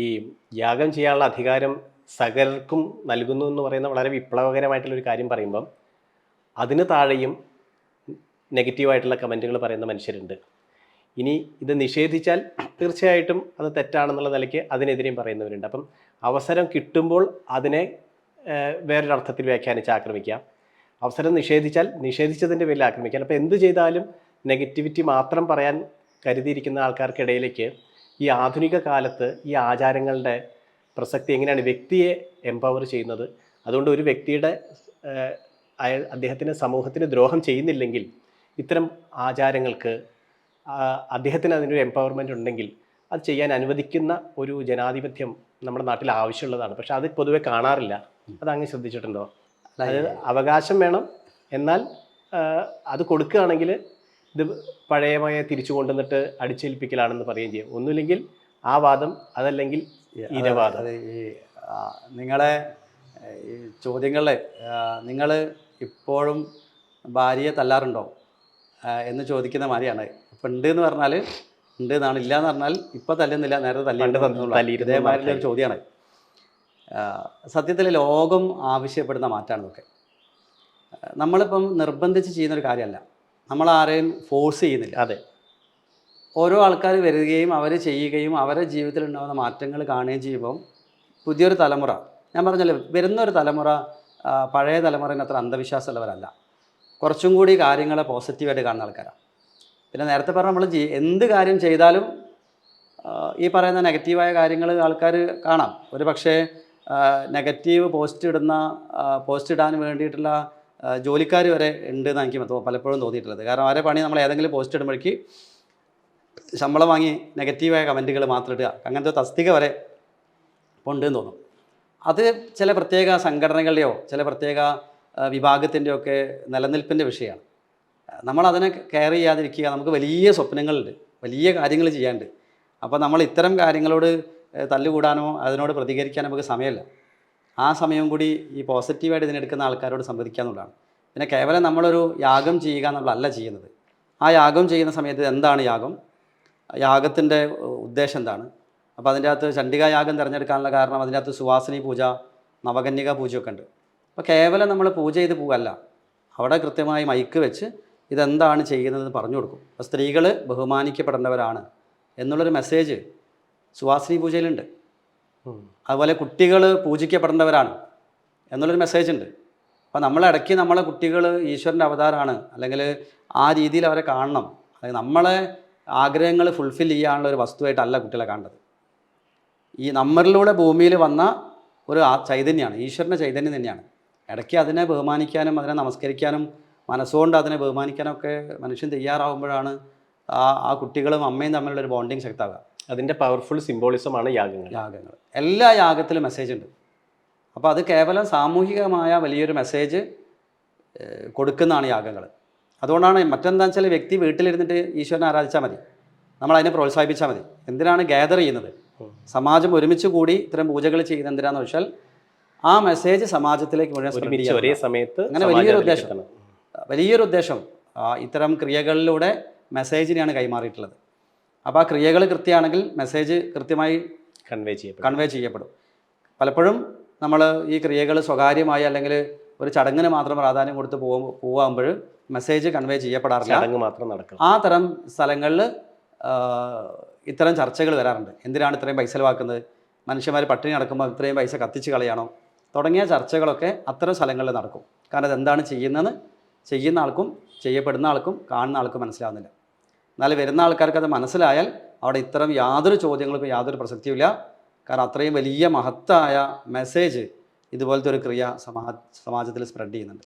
ഈ യാഗം ചെയ്യാനുള്ള അധികാരം സകലർക്കും നൽകുന്നു എന്ന് പറയുന്ന വളരെ വിപ്ലവകരമായിട്ടുള്ളൊരു കാര്യം പറയുമ്പം അതിന് താഴെയും നെഗറ്റീവായിട്ടുള്ള കമന്റുകൾ പറയുന്ന മനുഷ്യരുണ്ട്. ഇനി ഇത് നിഷേധിച്ചാൽ തീർച്ചയായിട്ടും അത് തെറ്റാണെന്നുള്ള നിലയ്ക്ക് അതിനെതിരെയും പറയുന്നവരുണ്ട്. അപ്പം അവസരം കിട്ടുമ്പോൾ അതിനെ വേറൊരർത്ഥത്തിൽ വ്യാഖ്യാനിച്ച് ആക്രമിക്കാം. അവസരം നിഷേധിച്ചാൽ നിഷേധിച്ചതിന്റെ പേരിൽ ആക്രമിക്കാം. അപ്പോൾ എന്ത് ചെയ്താലും നെഗറ്റിവിറ്റി മാത്രം പറയാൻ കരുതിയിരിക്കുന്ന ആൾക്കാർക്കിടയിലേക്ക് ഈ ആധുനിക കാലത്ത് ഈ ആചാരങ്ങളുടെ പ്രസക്തി എങ്ങനെയാണ് വ്യക്തിയെ എംപവർ ചെയ്യുന്നത്? അതുകൊണ്ട് ഒരു വ്യക്തിയുടെ അയാൾ അദ്ദേഹത്തിന് സമൂഹത്തിന് ദ്രോഹം ചെയ്യുന്നില്ലെങ്കിൽ ഇത്തരം ആചാരങ്ങൾക്ക് അദ്ദേഹത്തിന് അതിനൊരു എംപവർമെന്റ് ഉണ്ടെങ്കിൽ അത് ചെയ്യാൻ അനുവദിക്കുന്ന ഒരു ജനാധിപത്യം നമ്മുടെ നാട്ടിൽ ആവശ്യമുള്ളതാണ്. പക്ഷെ അത് പൊതുവെ കാണാറില്ല. അത് അങ്ങ് ശ്രദ്ധിച്ചിട്ടുണ്ടോ? അതായത് അവകാശം വേണം. എന്നാൽ അത് കൊടുക്കുകയാണെങ്കിൽ ഇത് പഴയമായ തിരിച്ചു കൊണ്ടുവന്നിട്ട് അടിച്ചേൽപ്പിക്കലാണെന്ന് പറയുകയും ചെയ്യും. ഒന്നുമില്ലെങ്കിൽ ആ വാദം അതല്ലെങ്കിൽ ഇരവാദം ഈ നിങ്ങളെ ചോദ്യങ്ങളെ ചോദ്യങ്ങളിൽ നിങ്ങൾ ഇപ്പോഴും ഭാര്യയെ തല്ലാറുണ്ടോ? എന്ന് ചോദിക്കുന്ന മാതിരിയാണ്. ഇപ്പം ഉണ്ട് എന്ന് പറഞ്ഞാൽ ഉണ്ട് എന്നാണ് ഇല്ല എന്ന് പറഞ്ഞാൽ ഇപ്പം തല്ലുന്നില്ല നേരത്തെ തല്ലി ഇതേമാതിരി ഒരു ചോദ്യമാണ്. സത്യത്തിൽ ലോകം ആവശ്യപ്പെടുന്ന മാറ്റമാണ് ഇതൊക്കെ. നമ്മളിപ്പം നിർബന്ധിച്ച് ചെയ്യുന്ന ഒരു കാര്യമല്ല. നമ്മൾ ആരെയും ഫോഴ്സ് ചെയ്യുന്നില്ല. അതെ. ഓരോ ആൾക്കാർ വരികയും അവർ ചെയ്യുകയും അവരുടെ ജീവിതത്തിൽ ഉണ്ടാകുന്ന മാറ്റങ്ങൾ കാണുകയും ചെയ്യുമ്പം പുതിയൊരു തലമുറ ഞാൻ പറഞ്ഞല്ലോ വരുന്ന ഒരു തലമുറ പഴയ തലമുറയിൽ അത്ര അന്ധവിശ്വാസമുള്ളവരല്ല. കുറച്ചും കൂടി കാര്യങ്ങളെ പോസിറ്റീവായിട്ട് കാണുന്ന ആൾക്കാരാണ് പിന്നെ നേരത്തെ പറഞ്ഞ നമ്മൾ ജീ എന്ത് കാര്യം ചെയ്താലും ഈ പറയുന്ന നെഗറ്റീവായ കാര്യങ്ങൾ ആൾക്കാർ കാണാം. ഒരു പക്ഷേ നെഗറ്റീവ് പോസ്റ്റ് ഇടുന്ന പോസ്റ്റ് ഇടാൻ വേണ്ടിയിട്ടുള്ള ജോലിക്കാർ വരെ ഉണ്ട് എന്ന് എനിക്ക് പലപ്പോഴും തോന്നിയിട്ടുള്ളത്. കാരണം അവരെ പണി നമ്മൾ ഏതെങ്കിലും പോസ്റ്റ് ഇടുമ്പോഴേക്ക് ശമ്പളം വാങ്ങി നെഗറ്റീവായ കമന്റുകൾ മാത്രം ഇടുക. അങ്ങനത്തെ തസ്തിക വരെ ഉണ്ടെന്ന് തോന്നും. അത് ചില പ്രത്യേക സംഘടനകളുടെയോ ചില പ്രത്യേക വിഭാഗത്തിന്റെയോ ഒക്കെ നിലനിൽപ്പിന്റെ വിഷയമാണ്. നമ്മളതിനെ കെയർ ചെയ്യാതിരിക്കുക നമുക്ക് വലിയ സ്വപ്നങ്ങളുണ്ട്. വലിയ കാര്യങ്ങൾ ചെയ്യാണ്ട് അപ്പോൾ നമ്മൾ ഇത്തരം കാര്യങ്ങളോട് തല്ലുകൂടാനോ അതിനോട് പ്രതികരിക്കാനോ നമുക്ക് സമയമില്ല. ആ സമയം കൂടി ഈ പോസിറ്റീവായിട്ട് ഇതിനെടുക്കുന്ന ആൾക്കാരോട് സംവദിക്കുക എന്നുള്ളതാണ്. പിന്നെ കേവലം നമ്മളൊരു യാഗം ചെയ്യുക എന്നുള്ളതല്ല ചെയ്യുന്നത്. ആ യാഗം ചെയ്യുന്ന സമയത്ത് എന്താണ് യാഗം? യാഗത്തിന്റെ ഉദ്ദേശം എന്താണ്? അപ്പോൾ അതിന്റെ അകത്ത് ചണ്ഡികാ യാഗം തിരഞ്ഞെടുക്കാനുള്ള കാരണം അതിന്റെ അകത്ത് സുവാസിനി പൂജ നവകന്യക പൂജയൊക്കെ ഉണ്ട്. അപ്പോൾ കേവലം നമ്മൾ പൂജ ചെയ്ത് പോകല്ല അവിടെ കൃത്യമായി മൈക്ക് വെച്ച് ഇതെന്താണ് ചെയ്യുന്നതെന്ന് പറഞ്ഞു കൊടുക്കും. അപ്പോൾ സ്ത്രീകൾ ബഹുമാനിക്കപ്പെടേണ്ടവരാണ് എന്നുള്ളൊരു മെസ്സേജ് സുവാസിനി പൂജയിലുണ്ട്. അതുപോലെ കുട്ടികൾ പൂജിക്കപ്പെടേണ്ടവരാണ് എന്നുള്ളൊരു മെസ്സേജ് ഉണ്ട്. അപ്പോൾ നമ്മളിടയ്ക്ക് നമ്മളെ കുട്ടികൾ ഈശ്വരന്റെ അവതാരമാണ്. അല്ലെങ്കിൽ ആ രീതിയിൽ അവരെ കാണണം. അതായത് നമ്മളെ ആഗ്രഹങ്ങൾ ഫുൾഫിൽ ചെയ്യാനുള്ള ഒരു വസ്തുവായിട്ടല്ല കുട്ടികളെ കാണേണ്ടത്. ഈ നമ്മളിലൂടെ ഭൂമിയിൽ വന്ന ഒരു ചൈതന്യമാണ് ഈശ്വരന്റെ ചൈതന്യം തന്നെയാണ്. ഇടയ്ക്ക് അതിനെ ബഹുമാനിക്കാനും അതിനെ നമസ്കരിക്കാനും മനസ്സുകൊണ്ട് അതിനെ ബഹുമാനിക്കാനൊക്കെ മനുഷ്യൻ തയ്യാറാവുമ്പോഴാണ് ആ ആ കുട്ടികളും അമ്മയും തമ്മിലുള്ള ഒരു ബോണ്ടിങ് ശക്താവുക അതിന്റെ പവർഫുൾ സിംബോളിസമാണ് യാഗങ്ങൾ. യാഗങ്ങൾ. എല്ലാ യാഗത്തിലും മെസ്സേജ് ഉണ്ട്. അപ്പോൾ അത് കേവലം സാമൂഹികമായ വലിയൊരു മെസ്സേജ് കൊടുക്കുന്നതാണ് യാഗങ്ങൾ. അതുകൊണ്ടാണ് മറ്റെന്താ വെച്ചാൽ വ്യക്തി വീട്ടിലിരുന്നിട്ട് ഈശ്വരനെ ആരാധിച്ചാൽ മതി. നമ്മൾ അതിനെ പ്രോത്സാഹിപ്പിച്ചാൽ മതി. എന്തിനാണ് ഗ്യാദർ ചെയ്യുന്നത്? സമാജം ഒരുമിച്ച് കൂടി ഇത്തരം പൂജകൾ ചെയ്യുന്നത് എന്തിനാന്ന് വെച്ചാൽ ആ മെസ്സേജ് സമാജത്തിലേക്ക് മുഴുവൻ ഒരേ സമയത്ത് അങ്ങനെ വലിയൊരു ഉദ്ദേശം. വലിയൊരു ഉദ്ദേശം ഇത്തരം ക്രിയകളിലൂടെ മെസ്സേജിനെയാണ് കൈമാറിയിട്ടുള്ളത്. അപ്പോൾ ആ ക്രിയകൾ കൃത്യമാണെങ്കിൽ മെസ്സേജ് കൃത്യമായി കൺവേ ചെയ്യപ്പെടും. കൺവേ ചെയ്യപ്പെടും. പലപ്പോഴും നമ്മൾ ഈ ക്രിയകൾ സ്വകാര്യമായി അല്ലെങ്കിൽ ഒരു ചടങ്ങിന് മാത്രം പ്രാധാന്യം കൊടുത്ത് പോകും പോവുമ്പോൾ മെസ്സേജ് കൺവേ ചെയ്യപ്പെടാറില്ല. ചടങ്ങ് മാത്രം നടക്കും ആ തരം സ്ഥലങ്ങളിൽ ഇത്തരം ചർച്ചകൾ വരാറുണ്ട്. എന്തിനാണ് ഇത്രയും പൈസ ചിലവാക്കുന്നത്? മനുഷ്യന്മാർ പട്ടിണി നടക്കുമ്പോൾ ഇത്രയും പൈസ കത്തിച്ച് കളയണോ? തുടങ്ങിയ ചർച്ചകളൊക്കെ അത്തരം സ്ഥലങ്ങളിൽ നടക്കും. കാരണം അതെന്താണ് ചെയ്യുന്നതെന്ന് ചെയ്യുന്ന ആൾക്കും ചെയ്യപ്പെടുന്ന ആൾക്കും കാണുന്ന ആൾക്കും മനസ്സിലാവുന്നില്ല. എന്നാൽ വരുന്ന ആൾക്കാർക്ക് അത് മനസ്സിലായാൽ അവിടെ ഇത്തരം യാതൊരു ചോദ്യങ്ങൾക്കും യാതൊരു പ്രസക്തിയുമില്ല. കാരണം അത്രയും വലിയ മഹത്തായ മെസ്സേജ് ഇതുപോലത്തെ ഒരു ക്രിയ സമാ സമാജത്തിൽ സ്പ്രെഡ് ചെയ്യുന്നുണ്ട്.